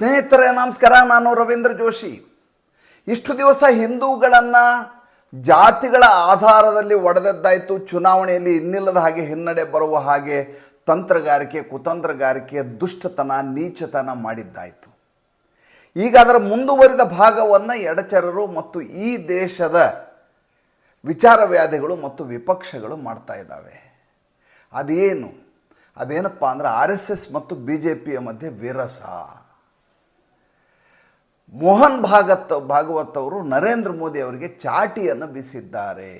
ಸ್ನೇಹಿತರೆ, ನಮಸ್ಕಾರ. ನಾನು ರವೀಂದ್ರ ಜೋಶಿ. ಇಷ್ಟು ದಿವಸ ಹಿಂದೂಗಳನ್ನು, ಜಾತಿಗಳ ಆಧಾರದಲ್ಲಿ ಒಡೆದದ್ದಾಯಿತು. ಚುನಾವಣೆಯಲ್ಲಿ ಇನ್ನಿಲ್ಲದ ಹಾಗೆ ಹಿನ್ನಡೆ ಬರುವ ಹಾಗೆ ತಂತ್ರಗಾರಿಕೆ ಕುತಂತ್ರಗಾರಿಕೆ ದುಷ್ಟತನ, ನೀಚತನ ಮಾಡಿದ್ದಾಯಿತು. ಈಗ ಅದರ ಮುಂದುವರಿದ ಭಾಗವನ್ನು ಎಡಚರರು ಮತ್ತು ಈ ದೇಶದ ವಿಚಾರವ್ಯಾಧಿಗಳು ಮತ್ತು ವಿಪಕ್ಷಗಳು ಮಾಡ್ತಾ ಇದ್ದಾವೆ. ಅದೇನು? ಅದೇನಪ್ಪ ಅಂದ್ರೆ ಆರ್ ಎಸ್ ಮತ್ತು ಬಿ ಜೆ ಪಿಯ ಮಧ್ಯೆ ವಿರಸ. ಮೋಹನ್ ಭಾಗತ್ ಭಾಗವತ್ ಅವರು ನರೇಂದ್ರ ಮೋದಿ ಅವರಿಗೆ ಚಾಟಿಯನ್ನು ಬೀಸಿದ್ದಾರೆ.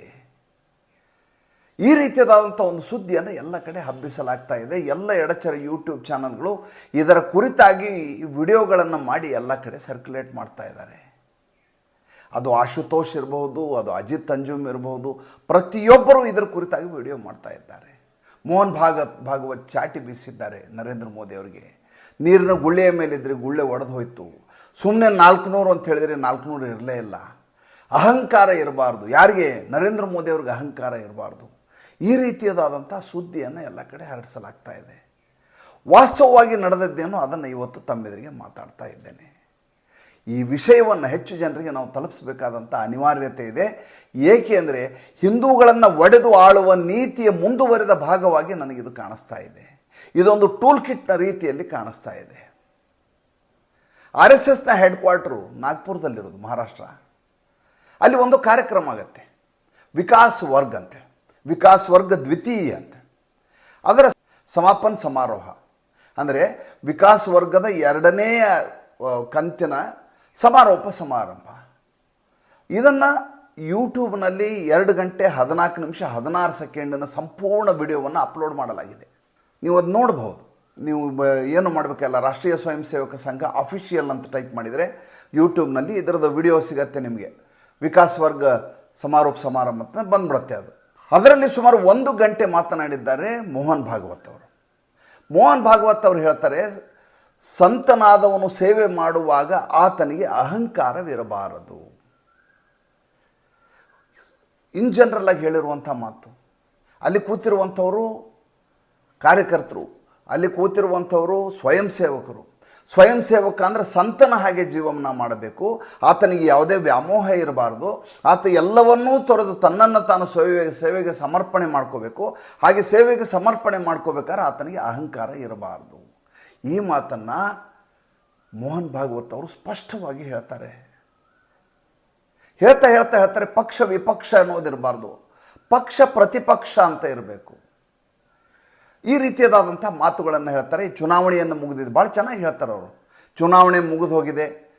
ಈ ರೀತಿಯಾದಂಥ ಒಂದು ಸುದ್ದಿಯನ್ನು ಎಲ್ಲ ಕಡೆ ಹಬ್ಬಿಸಲಾಗ್ತಾ ಇದೆ. ಎಲ್ಲ ಎಡಚರ ಯೂಟ್ಯೂಬ್ ಚಾನಲ್ಗಳು ಇದರ ಕುರಿತಾಗಿ ವಿಡಿಯೋಗಳನ್ನು ಮಾಡಿ ಎಲ್ಲ ಕಡೆ ಸರ್ಕ್ಯುಲೇಟ್ ಮಾಡ್ತಾ ಇದ್ದಾರೆ. ಅದು ಆಶುತೋಷ್ ಇರಬಹುದು, ಅದು ಅಜಿತ್ ಅಂಜುಮ್ ಇರಬಹುದು, ಪ್ರತಿಯೊಬ್ಬರೂ ಇದರ ಕುರಿತಾಗಿ ವಿಡಿಯೋ ಮಾಡ್ತಾ ಇದ್ದಾರೆ. ಮೋಹನ್ ಭಾಗತ್ ಭಾಗವತ್ ಚಾಟಿ ಬೀಸಿದ್ದಾರೆ ನರೇಂದ್ರ ಮೋದಿ ಅವರಿಗೆ. ನೀರಿನ ಗುಳ್ಳೆಯ ಮೇಲಿದ್ದರೆ ಗುಳ್ಳೆ ಒಡೆದು ಹೋಯಿತು. ಸುಮ್ಮನೆ ನಾಲ್ಕುನೂರು ಅಂತ ಹೇಳಿದರೆ ನಾಲ್ಕುನೂರು ಇರಲೇ ಇಲ್ಲ. ಅಹಂಕಾರ ಇರಬಾರ್ದು. ಯಾರಿಗೆ? ನರೇಂದ್ರ ಮೋದಿ ಅವ್ರಿಗೆ ಅಹಂಕಾರ ಇರಬಾರ್ದು. ಈ ರೀತಿಯದಾದಂಥ ಸುದ್ದಿಯನ್ನು ಎಲ್ಲ ಕಡೆ ಹರಡಿಸಲಾಗ್ತಾ ಇದೆ. ವಾಸ್ತವವಾಗಿ ನಡೆದದ್ದೇನೋ ಅದನ್ನು ಇವತ್ತು ತಮ್ಮೆದುರಿಗೆ ಮಾತಾಡ್ತಾ ಇದ್ದೇನೆ. ಈ ವಿಷಯವನ್ನು ಹೆಚ್ಚು ಜನರಿಗೆ ನಾವು ತಲುಪಿಸಬೇಕಾದಂಥ ಅನಿವಾರ್ಯತೆ ಇದೆ. ಏಕೆ ಅಂದರೆ ಹಿಂದೂಗಳನ್ನು ಒಡೆದು ಆಳುವ ನೀತಿಯ ಮುಂದುವರೆದ ಭಾಗವಾಗಿ ನನಗಿದು ಕಾಣಿಸ್ತಾ ಇದೆ. ಇದೊಂದು ಟೂಲ್ ಕಿಟ್ನ ರೀತಿಯಲ್ಲಿ ಕಾಣಿಸ್ತಾ ಇದೆ. ಆರ್ ಎಸ್ ಎಸ್ನ ಹೆಡ್ ಕ್ವಾರ್ಟರು ನಾಗ್ಪುರದಲ್ಲಿರೋದು, ಮಹಾರಾಷ್ಟ್ರ. ಅಲ್ಲಿ ಒಂದು ಕಾರ್ಯಕ್ರಮ ಆಗುತ್ತೆ. ವಿಕಾಸ್ ವರ್ಗ್ ಅಂತೆ. ವಿಕಾಸ್ ವರ್ಗ ದ್ವಿತೀಯ ಅಂತ. ಅದರ ಸಮಾಪನ ಸಮಾರೋಹ. ಅಂದರೆ ವಿಕಾಸ್ ವರ್ಗದ ಎರಡನೇ ಕಂತಿನ ಸಮಾರೋಪ ಸಮಾರಂಭ. ಇದನ್ನು ಯೂಟ್ಯೂಬ್ನಲ್ಲಿ ಎರಡು ಗಂಟೆ ಹದಿನಾಲ್ಕು ನಿಮಿಷ, ಹದಿನಾರು ಸೆಕೆಂಡಿನ ಸಂಪೂರ್ಣ ವಿಡಿಯೋವನ್ನು ಅಪ್ಲೋಡ್ ಮಾಡಲಾಗಿದೆ. ನೀವು ಅದು ನೋಡ್ಬೋದು ನೀವು ಏನು ಮಾಡಬೇಕಲ್ಲ, ರಾಷ್ಟ್ರೀಯ ಸ್ವಯಂ ಸೇವಕ ಸಂಘ ಅಫಿಷಿಯಲ್ ಅಂತ ಟೈಪ್ ಮಾಡಿದರೆ ಯೂಟ್ಯೂಬ್ನಲ್ಲಿ ಇದರದ ವಿಡಿಯೋ ಸಿಗತ್ತೆ ನಿಮಗೆ. ವಿಕಾಸ್ ವರ್ಗ ಸಮಾರೋಪ ಸಮಾರಂಭ ಅಂತ ಬಂದ್ಬಿಡುತ್ತೆ ಅದು. ಅದರಲ್ಲಿ ಸುಮಾರು ಒಂದು ಗಂಟೆ ಮಾತನಾಡಿದ್ದಾರೆ ಮೋಹನ್ ಭಾಗವತ್ ಅವರು. ಮೋಹನ್ ಭಾಗವತ್ ಅವರು ಹೇಳ್ತಾರೆ, ಸಂತನಾದವನು ಸೇವೆ ಮಾಡುವಾಗ ಆತನಿಗೆ ಅಹಂಕಾರವಿರಬಾರದು. ಇನ್ ಜನರಲ್ ಆಗಿ ಹೇಳಿರುವಂಥ ಮಾತು. ಅಲ್ಲಿ ಕೂತಿರುವಂಥವರು ಕಾರ್ಯಕರ್ತರು, ಅಲ್ಲಿ ಕೂತಿರುವಂಥವರು ಸ್ವಯಂ ಸೇವಕರು. ಸ್ವಯಂ ಸೇವಕ ಅಂದರೆ ಸಂತನ ಹಾಗೆ ಜೀವನ ಮಾಡಬೇಕು. ಆತನಿಗೆ ಯಾವುದೇ ವ್ಯಾಮೋಹ ಇರಬಾರ್ದು. ಆತ ಎಲ್ಲವನ್ನೂ ತೊರೆದು ತನ್ನನ್ನು ತಾನು ಸೇವೆಗೆ ಸೇವೆಗೆ ಸಮರ್ಪಣೆ ಮಾಡ್ಕೋಬೇಕು. ಹಾಗೆ ಸೇವೆಗೆ ಸಮರ್ಪಣೆ ಮಾಡ್ಕೋಬೇಕಾದ್ರೆ ಆತನಿಗೆ ಅಹಂಕಾರ ಇರಬಾರ್ದು. ಈ ಮಾತನ್ನು ಮೋಹನ್ ಭಾಗವತ್ ಅವರು ಸ್ಪಷ್ಟವಾಗಿ ಹೇಳ್ತಾರೆ. ಹೇಳ್ತಾ ಹೇಳ್ತಾ ಹೇಳ್ತಾರೆ ಪಕ್ಷ ವಿಪಕ್ಷ ಅನ್ನೋದಿರಬಾರ್ದು. ಪಕ್ಷ ಪ್ರತಿಪಕ್ಷ ಅಂತ ಇರಬೇಕು. ಈ ರೀತಿಯಾದಂಥ ಮಾತುಗಳನ್ನು ಹೇಳ್ತಾರೆ. ಈ ಚುನಾವಣೆಯನ್ನು ಮುಗಿದಿದೆ ಭಾಳ ಚೆನ್ನಾಗಿ ಹೇಳ್ತಾರೆ ಅವರು. ಚುನಾವಣೆ ಮುಗಿದು ಹೋಗಿದೆ.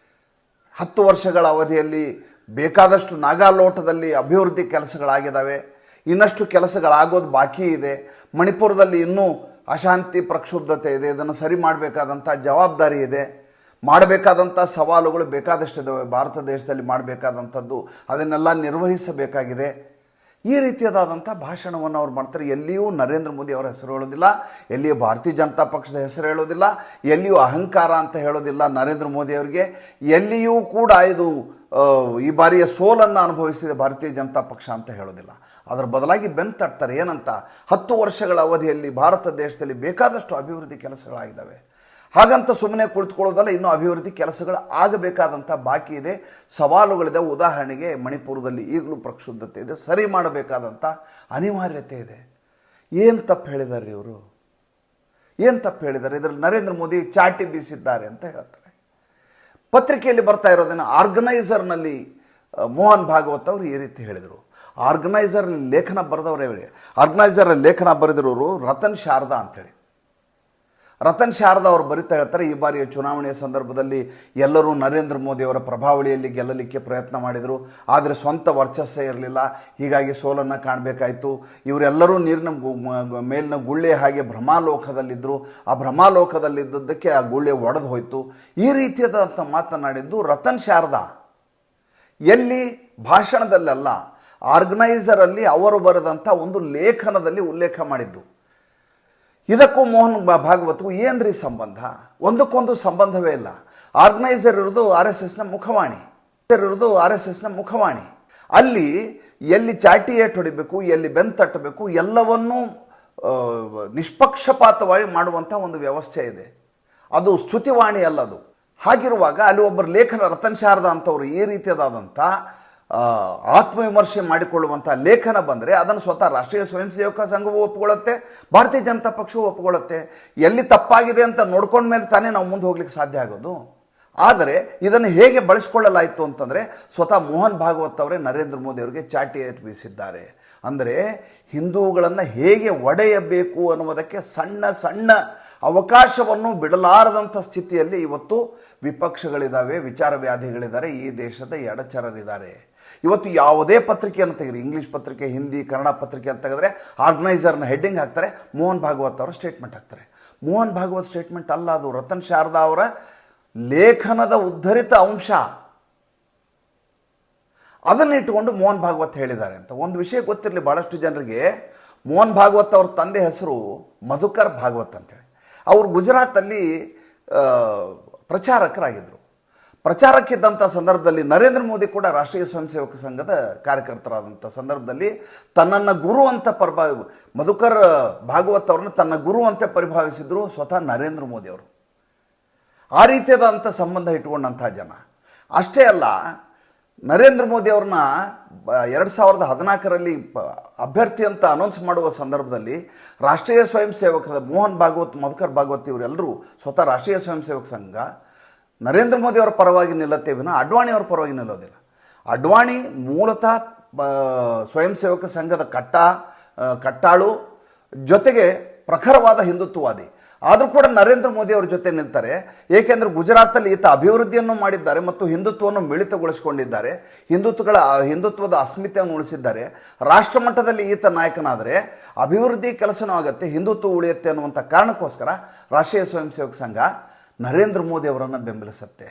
ಹತ್ತು ವರ್ಷಗಳ ಅವಧಿಯಲ್ಲಿ ಬೇಕಾದಷ್ಟು ನಾಗಾಲೋಟದಲ್ಲಿ ಅಭಿವೃದ್ಧಿ ಕೆಲಸಗಳಾಗಿದ್ದಾವೆ. ಇನ್ನಷ್ಟು ಕೆಲಸಗಳಾಗೋದು ಬಾಕಿ ಇದೆ. ಮಣಿಪುರದಲ್ಲಿ ಇನ್ನೂ ಅಶಾಂತಿ ಪ್ರಕ್ಷುಬ್ಧತೆ ಇದೆ. ಇದನ್ನು ಸರಿ ಮಾಡಬೇಕಾದಂಥ ಜವಾಬ್ದಾರಿ ಇದೆ. ಮಾಡಬೇಕಾದಂಥ ಸವಾಲುಗಳು ಬೇಕಾದಷ್ಟಿದ್ದಾವೆ. ಭಾರತ ದೇಶದಲ್ಲಿ ಮಾಡಬೇಕಾದಂಥದ್ದು ಅದನ್ನೆಲ್ಲ ನಿರ್ವಹಿಸಬೇಕಾಗಿದೆ. ಈ ರೀತಿಯಾದಂಥ ಭಾಷಣವನ್ನು ಅವ್ರು ಮಾಡ್ತಾರೆ. ಎಲ್ಲಿಯೂ ನರೇಂದ್ರ ಮೋದಿ ಅವರ ಹೆಸರು ಹೇಳೋದಿಲ್ಲ. ಎಲ್ಲಿಯೂ ಭಾರತೀಯ ಜನತಾ ಪಕ್ಷದ ಹೆಸರು ಹೇಳೋದಿಲ್ಲ. ಎಲ್ಲಿಯೂ ಅಹಂಕಾರ ಅಂತ ಹೇಳೋದಿಲ್ಲ ನರೇಂದ್ರ ಮೋದಿ ಅವರಿಗೆ. ಎಲ್ಲಿಯೂ ಕೂಡ ಇದು ಈ ಬಾರಿಯ ಸೋಲನ್ನು ಅನುಭವಿಸಿದೆ ಭಾರತೀಯ ಜನತಾ ಪಕ್ಷ ಅಂತ ಹೇಳೋದಿಲ್ಲ. ಅದರ ಬದಲಾಗಿ ಬೆನ್ ತಟ್ತಾರೆ. ಏನಂತ? ಹತ್ತು ವರ್ಷಗಳ ಅವಧಿಯಲ್ಲಿ ಭಾರತ ದೇಶದಲ್ಲಿ ಬೇಕಾದಷ್ಟು ಅಭಿವೃದ್ಧಿ ಕೆಲಸಗಳಾಗಿದ್ದಾವೆ. ಹಾಗಂತ ಸುಮ್ಮನೆ ಕುಳಿತುಕೊಳ್ಳೋದಲ್ಲ, ಇನ್ನೂ ಅಭಿವೃದ್ಧಿ ಕೆಲಸಗಳು ಆಗಬೇಕಾದಂಥ ಬಾಕಿ ಇದೆ. ಸವಾಲುಗಳಿದೆ. ಉದಾಹರಣೆಗೆ ಮಣಿಪುರದಲ್ಲಿ ಈಗಲೂ ಪ್ರಕ್ಷುಬ್ಧತೆ ಇದೆ. ಸರಿ ಮಾಡಬೇಕಾದಂಥ ಅನಿವಾರ್ಯತೆ ಇದೆ. ಏನು ತಪ್ಪು ಹೇಳಿದ್ದಾರೆ ಇವರು? ಏನು ತಪ್ಪು ಹೇಳಿದ್ದಾರೆ ಇದರಲ್ಲಿ ನರೇಂದ್ರ ಮೋದಿ ಚಾಟಿ ಬೀಸಿದ್ದಾರೆ ಅಂತ ಹೇಳ್ತಾರೆ. ಪತ್ರಿಕೆಯಲ್ಲಿ ಬರ್ತಾ ಇರೋದನ್ನು ಆರ್ಗನೈಸರ್ನಲ್ಲಿ ಮೋಹನ್ ಭಾಗವತ್ ಅವರು ಈ ರೀತಿ ಹೇಳಿದರು. ಆರ್ಗನೈಸರ್ ಲೇಖನ ಬರೆದವರೇ ಆರ್ಗನೈಸರ್ ಲೇಖನ ಬರೆದಿರೋರು ರತನ್ ಶಾರದಾ ಅಂಥೇಳಿ ರತನ್ ಶಾರದ ಅವರು ಬರಿತಾ ಹೇಳ್ತಾರೆ, ಈ ಬಾರಿಯ ಚುನಾವಣೆಯ ಸಂದರ್ಭದಲ್ಲಿ ಎಲ್ಲರೂ ನರೇಂದ್ರ ಮೋದಿ ಅವರ ಪ್ರಭಾವಳಿಯಲ್ಲಿ ಗೆಲ್ಲಲಿಕ್ಕೆ ಪ್ರಯತ್ನ ಮಾಡಿದರು. ಆದರೆ ಸ್ವಂತ ವರ್ಚಸ್ಸೇ ಇರಲಿಲ್ಲ. ಹೀಗಾಗಿ ಸೋಲನ್ನು ಕಾಣಬೇಕಾಯಿತು. ಇವರೆಲ್ಲರೂ ನೀರಿನ ಮೇಲಿನ ಗುಳ್ಳೆ ಹಾಗೆ ಭ್ರಮಾಲೋಕದಲ್ಲಿದ್ದರು ಆ ಭ್ರಮಾಲೋಕದಲ್ಲಿದ್ದದ್ದಕ್ಕೆ ಆ ಗುಳ್ಳೆ ಒಡೆದು ಹೋಯಿತು. ಈ ರೀತಿಯಾದಂಥ ಮಾತನಾಡಿದ್ದು ರತನ್ ಶಾರದ. ಎಲ್ಲಿ? ಭಾಷಣದಲ್ಲಲ್ಲ. ಆರ್ಗನೈಸರಲ್ಲಿ ಅವರು ಬರೆದಂಥ ಒಂದು ಲೇಖನದಲ್ಲಿ ಉಲ್ಲೇಖ ಮಾಡಿದ್ದು. ಇದಕ್ಕೂ ಮೋಹನ್ ಭಾಗವತಕ್ಕೂ ಏನ್ರಿ ಸಂಬಂಧ? ಒಂದಕ್ಕೊಂದು ಸಂಬಂಧವೇ ಇಲ್ಲ. ಆರ್ಗನೈಸರ್ ಇರೋದು ಆರ್ ಎಸ್ ಎಸ್ನ ಮುಖವಾಣಿ. ಇರೋದು ಆರ್ ಎಸ್ ಎಸ್ನ ಮುಖವಾಣಿ. ಅಲ್ಲಿ ಎಲ್ಲಿ ಚಾಟಿ ಏಟ್ ಹೊಡಿಬೇಕು, ಎಲ್ಲಿ ಬೆನ್ ತಟ್ಟಬೇಕು, ಎಲ್ಲವನ್ನೂ ನಿಷ್ಪಕ್ಷಪಾತವಾಗಿ ಮಾಡುವಂಥ ಒಂದು ವ್ಯವಸ್ಥೆ ಇದೆ. ಅದು ಸ್ತುತಿವಾಣಿ ಅಲ್ಲದು ಹಾಗಿರುವಾಗ ಅಲ್ಲಿ ಒಬ್ಬರು ಲೇಖನ ರತನ್ ಶಾರದ ಅಂತವರು ಈ ರೀತಿಯಾದಂಥ ಆತ್ಮವಿಮರ್ಶೆ ಮಾಡಿಕೊಳ್ಳುವಂಥ ಲೇಖನ ಬಂದರೆ ಅದನ್ನು ಸ್ವತಃ ರಾಷ್ಟ್ರೀಯ ಸ್ವಯಂ ಸೇವಕ ಸಂಘವು ಒಪ್ಪಿಕೊಳ್ಳುತ್ತೆ, ಭಾರತೀಯ ಜನತಾ ಪಕ್ಷವು ಒಪ್ಪಿಕೊಳ್ಳುತ್ತೆ. ಎಲ್ಲಿ ತಪ್ಪಾಗಿದೆ ಅಂತ ನೋಡ್ಕೊಂಡ ಮೇಲೆ ತಾನೇ ನಾವು ಮುಂದೆ ಹೋಗ್ಲಿಕ್ಕೆ ಸಾಧ್ಯ ಆಗೋದು. ಆದರೆ ಇದನ್ನು ಹೇಗೆ ಬಳಸಿಕೊಳ್ಳಲಾಯಿತು ಅಂತಂದರೆ ಸ್ವತಃ ಮೋಹನ್ ಭಾಗವತ್ ಅವರೇ ನರೇಂದ್ರ ಮೋದಿ ಅವರಿಗೆ ಚಾಟಿ ಬೀಸಿದ್ದಾರೆ ಅಂದರೆ ಹಿಂದೂಗಳನ್ನು ಹೇಗೆ ಒಡೆಯಬೇಕು ಅನ್ನುವುದಕ್ಕೆ ಸಣ್ಣ ಸಣ್ಣ ಅವಕಾಶವನ್ನು ಬಿಡಲಾರದಂಥ ಸ್ಥಿತಿಯಲ್ಲಿ ಇವತ್ತು ವಿಪಕ್ಷಗಳಿದ್ದಾವೆ ವಿಚಾರ ವ್ಯಾಧಿಗಳಿದ್ದಾರೆ ಈ ದೇಶದ ಎಡಚರರಿದ್ದಾರೆ. ಇವತ್ತು ಯಾವುದೇ ಪತ್ರಿಕೆಯನ್ನು ತೆಗೆದ್ರೆ ಇಂಗ್ಲೀಷ್ ಪತ್ರಿಕೆ ಹಿಂದಿ ಕನ್ನಡ ಪತ್ರಿಕೆ ಅಂತ ತೆಗೆದ್ರೆ ಆರ್ಗನೈಸರ್ನ ಹೆಡ್ಡಿಂಗ್ ಹಾಕ್ತಾರೆ, ಮೋಹನ್ ಭಾಗವತ್ ಅವರ ಸ್ಟೇಟ್ಮೆಂಟ್ ಹಾಕ್ತಾರೆ. ಮೋಹನ್ ಭಾಗವತ್ ಸ್ಟೇಟ್ಮೆಂಟ್ ಅಲ್ಲ ಅದು. ರತನ್ ಶಾರದಾ ಅವರ ಲೇಖನದ ಉದ್ಧರಿತ ಅಂಶ. ಅದನ್ನು ಇಟ್ಟುಕೊಂಡು ಮೋಹನ್ ಭಾಗವತ್ ಹೇಳಿದ್ದಾರೆ ಅಂತ. ಒಂದು ವಿಷಯ ಗೊತ್ತಿರಲಿ ಭಾಳಷ್ಟು ಜನರಿಗೆ. ಮೋಹನ್ ಭಾಗವತ್ ಅವ್ರ ತಂದೆ ಹೆಸರು ಮಧುಕರ್ ಭಾಗವತ್ ಅಂತೇಳಿ. ಅವರು ಗುಜರಾತಲ್ಲಿ ಪ್ರಚಾರಕರಾಗಿದ್ದರು ಪ್ರಚಾರಕ್ಕಿದ್ದಂಥ ಸಂದರ್ಭದಲ್ಲಿ ನರೇಂದ್ರ ಮೋದಿ ಕೂಡ ರಾಷ್ಟ್ರೀಯ ಸ್ವಯಂ ಸೇವಕ ಸಂಘದ ಕಾರ್ಯಕರ್ತರಾದಂಥ ಸಂದರ್ಭದಲ್ಲಿ ತನ್ನನ್ನು ಗುರು ಅಂತ ಪರಿಭಾ ಮಧುಕರ್, ಭಾಗವತ್ ಅವ್ರನ್ನ ತನ್ನ ಗುರು ಅಂತ ಪರಿಭಾವಿಸಿದ್ರು ಸ್ವತಃ ನರೇಂದ್ರ ಮೋದಿ ಅವರು. ಆ ರೀತಿಯಾದಂಥ ಸಂಬಂಧ ಇಟ್ಕೊಂಡಂಥ ಜನ. ಅಷ್ಟೇ ಅಲ್ಲ, ನರೇಂದ್ರ ಮೋದಿ ಅವ್ರನ್ನ ಎರಡು ಸಾವಿರದ ಹದಿನಾಲ್ಕರಲ್ಲಿ ಅಭ್ಯರ್ಥಿ ಅಂತ ಅನೌನ್ಸ್ ಮಾಡುವ ಸಂದರ್ಭದಲ್ಲಿ ರಾಷ್ಟ್ರೀಯ ಸ್ವಯಂ ಸೇವಕರ ಮೋಹನ್ ಭಾಗವತ್, ಮಧುಕರ್ ಭಾಗವತ್ ಇವರೆಲ್ಲರೂ ಸ್ವತಃ ರಾಷ್ಟ್ರೀಯ ಸ್ವಯಂ ಸೇವಕ ಸಂಘ. ನರೇಂದ್ರ ಮೋದಿ ಅವರ ಪರವಾಗಿ ನಿಲ್ಲತ್ತೆ ವಿನ ಅಡ್ವಾಣಿ ಅವರ ಪರವಾಗಿ ನಿಲ್ಲೋದಿಲ್ಲ. ಅಡ್ವಾಣಿ ಮೂಲತಃ ಸ್ವಯಂ ಸೇವಕ ಸಂಘದ ಕಟ್ಟ ಕಟ್ಟಾಳು ಜೊತೆಗೆ ಪ್ರಖರವಾದ ಹಿಂದುತ್ವವಾದಿ. ಆದರೂ ಕೂಡ ನರೇಂದ್ರ ಮೋದಿ ಅವರ ಜೊತೆ ನಿಲ್ತಾರೆ. ಏಕೆಂದರೆ ಗುಜರಾತಲ್ಲಿ ಈತ ಅಭಿವೃದ್ಧಿಯನ್ನು ಮಾಡಿದ್ದಾರೆ ಮತ್ತು ಹಿಂದುತ್ವವನ್ನು ಮಿಳಿತಗೊಳಿಸಿಕೊಂಡಿದ್ದಾರೆ. ಹಿಂದುತ್ವಗಳ, ಹಿಂದುತ್ವದ ಅಸ್ಮಿತೆಯನ್ನು ಉಳಿಸಿದ್ದಾರೆ. ರಾಷ್ಟ್ರ ಮಟ್ಟದಲ್ಲಿ ಈತ ನಾಯಕನಾದರೆ ಅಭಿವೃದ್ಧಿ ಕೆಲಸನೂ ಆಗುತ್ತೆ, ಹಿಂದುತ್ವ ಉಳಿಯುತ್ತೆ ಅನ್ನುವಂಥ ಕಾರಣಕ್ಕೋಸ್ಕರ ರಾಷ್ಟ್ರೀಯ ಸ್ವಯಂ ಸೇವಕ ಸಂಘ ನರೇಂದ್ರ ಮೋದಿ ಅವರನ್ನು ಬೆಂಬಲಿಸುತ್ತೆ.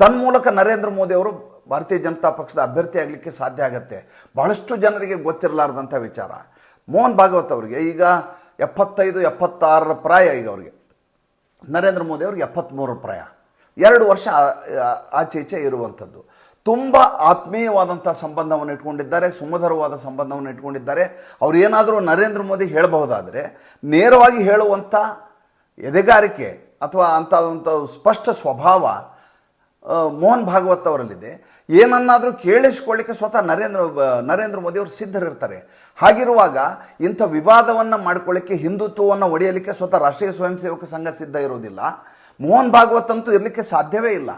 ತನ್ಮೂಲಕ ನರೇಂದ್ರ ಮೋದಿ ಅವರು ಭಾರತೀಯ ಜನತಾ ಪಕ್ಷದ ಅಭ್ಯರ್ಥಿ ಆಗಲಿಕ್ಕೆ ಸಾಧ್ಯ ಆಗುತ್ತೆ. ಬಹಳಷ್ಟು ಜನರಿಗೆ ಗೊತ್ತಿರಲಾರ್ದಂಥ ವಿಚಾರ. ಮೋಹನ್ ಭಾಗವತ್ ಅವರಿಗೆ ಈಗ ಎಪ್ಪತ್ತೈದು, ಎಪ್ಪತ್ತಾರರ ಪ್ರಾಯ ಈಗ ಅವರಿಗೆ. ನರೇಂದ್ರ ಮೋದಿ ಅವ್ರಿಗೆ ಎಪ್ಪತ್ತ್ಮೂರರ ಪ್ರಾಯ. ಎರಡು ವರ್ಷ ಆಚೆ ಈಚೆ ಇರುವಂಥದ್ದು. ತುಂಬ ಆತ್ಮೀಯವಾದಂಥ ಸಂಬಂಧವನ್ನು ಇಟ್ಕೊಂಡಿದ್ದಾರೆ, ಸುಮಧುರವಾದ ಸಂಬಂಧವನ್ನು ಇಟ್ಕೊಂಡಿದ್ದಾರೆ. ಅವ್ರು ಏನಾದರೂ ನರೇಂದ್ರ ಮೋದಿ ಹೇಳಬಹುದಾದರೆ, ನೇರವಾಗಿ ಹೇಳುವಂಥ ಎದೆಗಾರಿಕೆ ಅಥವಾ ಅಂಥದಂಥ ಸ್ಪಷ್ಟ ಸ್ವಭಾವ ಮೋಹನ್ ಭಾಗವತ್ ಅವರಲ್ಲಿದೆ. ಏನನ್ನಾದರೂ ಕೇಳಿಸ್ಕೊಳ್ಳಿಕ್ಕೆ ಸ್ವತಃ ನರೇಂದ್ರ ನರೇಂದ್ರ ಮೋದಿ ಅವರು ಸಿದ್ಧರಿರ್ತಾರೆ. ಹಾಗಿರುವಾಗ ಇಂಥ ವಿವಾದವನ್ನು ಮಾಡ್ಕೊಳ್ಳಿಕ್ಕೆ ಹಿಂದುತ್ವವನ್ನು ಒಡೆಯಲಿಕ್ಕೆ ಸ್ವತಃ ರಾಷ್ಟ್ರೀಯ ಸ್ವಯಂ ಸೇವಕ ಸಂಘ ಸಿದ್ಧ ಇರೋದಿಲ್ಲ ಮೋಹನ್ ಭಾಗವತ್ ಅಂತೂ ಇರಲಿಕ್ಕೆ ಸಾಧ್ಯವೇ ಇಲ್ಲ.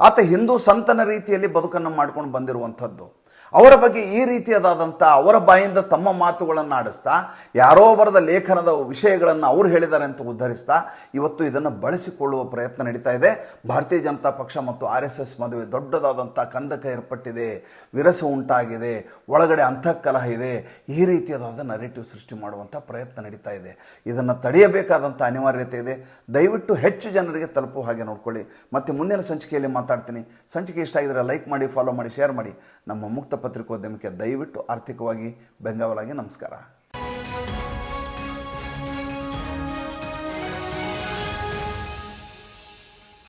ಆತ ಹಿಂದೂ ಸಂತನ ರೀತಿಯಲ್ಲಿ ಬದುಕನ್ನು ಮಾಡ್ಕೊಂಡು ಬಂದಿರುವಂಥದ್ದು. ಅವರ ಬಗ್ಗೆ ಈ ರೀತಿಯಾದಂಥ ಅವರ ಬಾಯಿಂದ ತಮ್ಮ ಮಾತುಗಳನ್ನು ಆಡಿಸ್ತಾ, ಯಾರೋ ಬರದ ಲೇಖನದ ವಿಷಯಗಳನ್ನು ಅವರು ಹೇಳಿದ್ದಾರೆ ಅಂತ ಉದ್ಧರಿಸ್ತಾ, ಇವತ್ತು ಇದನ್ನು ಬಳಸಿಕೊಳ್ಳುವ ಪ್ರಯತ್ನ ನಡೀತಾ ಇದೆ. ಭಾರತೀಯ ಜನತಾ ಪಕ್ಷ ಮತ್ತು ಆರ್ ಎಸ್ ಎಸ್ ಮದುವೆ ದೊಡ್ಡದಾದಂಥ ಕಂದಕ ಏರ್ಪಟ್ಟಿದೆ, ವಿರಸ ಉಂಟಾಗಿದೆ, ಒಳಗಡೆ ಅಂತಃಕಲಹ ಇದೆ, ಈ ರೀತಿಯಾದ ನರೇಟಿವ್ ಸೃಷ್ಟಿ ಮಾಡುವಂಥ ಪ್ರಯತ್ನ ನಡೀತಾ ಇದೆ. ಇದನ್ನು ತಡೆಯಬೇಕಾದಂಥ ಅನಿವಾರ್ಯತೆ ಇದೆ. ದಯವಿಟ್ಟು ಹೆಚ್ಚು ಜನರಿಗೆ ತಲುಪುವ ಹಾಗೆ ನೋಡ್ಕೊಳ್ಳಿ. ಮತ್ತು ಮುಂದಿನ ಸಂಚಿಕೆಯಲ್ಲಿ ಮಾತಾಡ್ತೀನಿ. ಸಂಚಿಕೆ ಇಷ್ಟ ಆಗಿದ್ರೆ ಲೈಕ್ ಮಾಡಿ ಫಾಲೋ ಮಾಡಿ ಶೇರ್ ಮಾಡಿ. ನಮ್ಮ ಮುಕ್ತ ಪತ್ರಿಕೋದ್ಯಮಕ್ಕೆ ದಯವಿಟ್ಟು ಆರ್ಥಿಕವಾಗಿ ಬೆಂಗಾವಲಾಗಿ ನಮಸ್ಕಾರ.